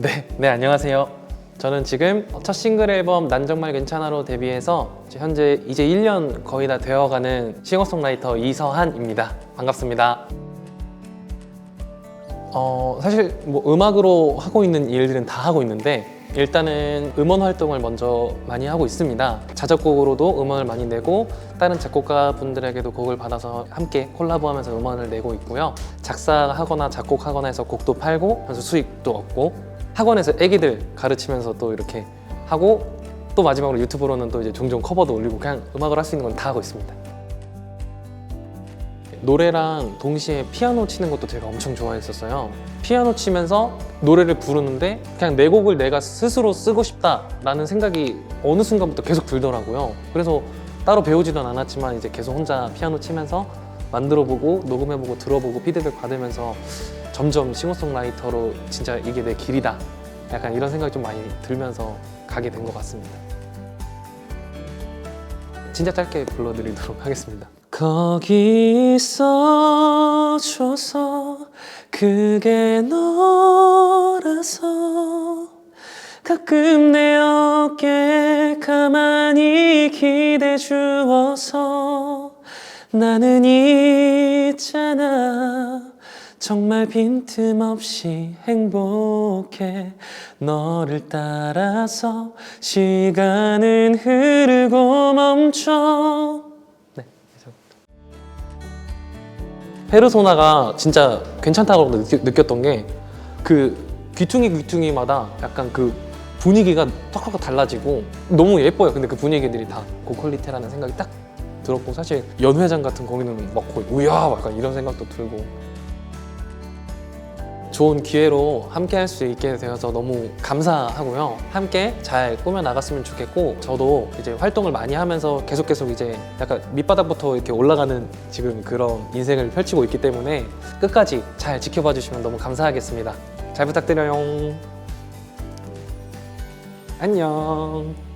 네, 네 안녕하세요. 저는 지금 첫 싱글 앨범 난 정말 괜찮아로 데뷔해서 현재 이제 1년 거의 다 되어가는 싱어송라이터 이서한입니다. 반갑습니다. 어, 사실 뭐 음악으로 하고 있는 일들은 다 하고 있는데 일단은 음원 활동을 먼저 많이 하고 있습니다. 자작곡으로도 음원을 많이 내고 다른 작곡가 분들에게도 곡을 받아서 함께 콜라보하면서 음원을 내고 있고요. 작사하거나 작곡하거나 해서 곡도 팔고 그래서 수익도 얻고 학원에서 애기들 가르치면서 또 이렇게 하고 또 마지막으로 유튜브로는 또 이제 종종 커버도 올리고 그냥 음악을 할 수 있는 건 다 하고 있습니다. 노래랑 동시에 피아노 치는 것도 제가 엄청 좋아했었어요. 피아노 치면서 노래를 부르는데 그냥 내 곡을 내가 스스로 쓰고 싶다라는 생각이 어느 순간부터 계속 들더라고요. 그래서 따로 배우지는 않았지만 이제 계속 혼자 피아노 치면서 만들어보고 녹음해보고 들어보고 피드백 받으면서 점점 싱어송라이터로 진짜 이게 내 길이다. 약간 이런 생각이 좀 많이 들면서 가게 된 것 같습니다. 진짜 짧게 불러드리도록 하겠습니다. 거기 있어줘서 그게 너라서 가끔 내 어깨 가만히 기대 주어서 나는 있잖아 정말 빈틈없이 행복해. 너를 따라서 시간은 흐르고 멈춰. 네, 페르소나가 진짜 괜찮다고 느꼈- 느꼈던 게 그 귀퉁이 귀퉁이마다 약간 그 분위기가 턱하고 달라지고 너무 예뻐요. 근데 그 분위기들이 다 고퀄리티라는 생각이 딱 들었고 사실 연회장 같은 거기는 막 거의 우야! 약간 이런 생각도 들고 좋은 기회로 함께 할 수 있게 되어서 너무 감사하고요. 함께 잘 꾸며 나갔으면 좋겠고 저도 이제 활동을 많이 하면서 계속 계속 이제 약간 밑바닥부터 이렇게 올라가는 지금 그런 인생을 펼치고 있기 때문에 끝까지 잘 지켜봐 주시면 너무 감사하겠습니다. 잘 부탁드려요. 안녕.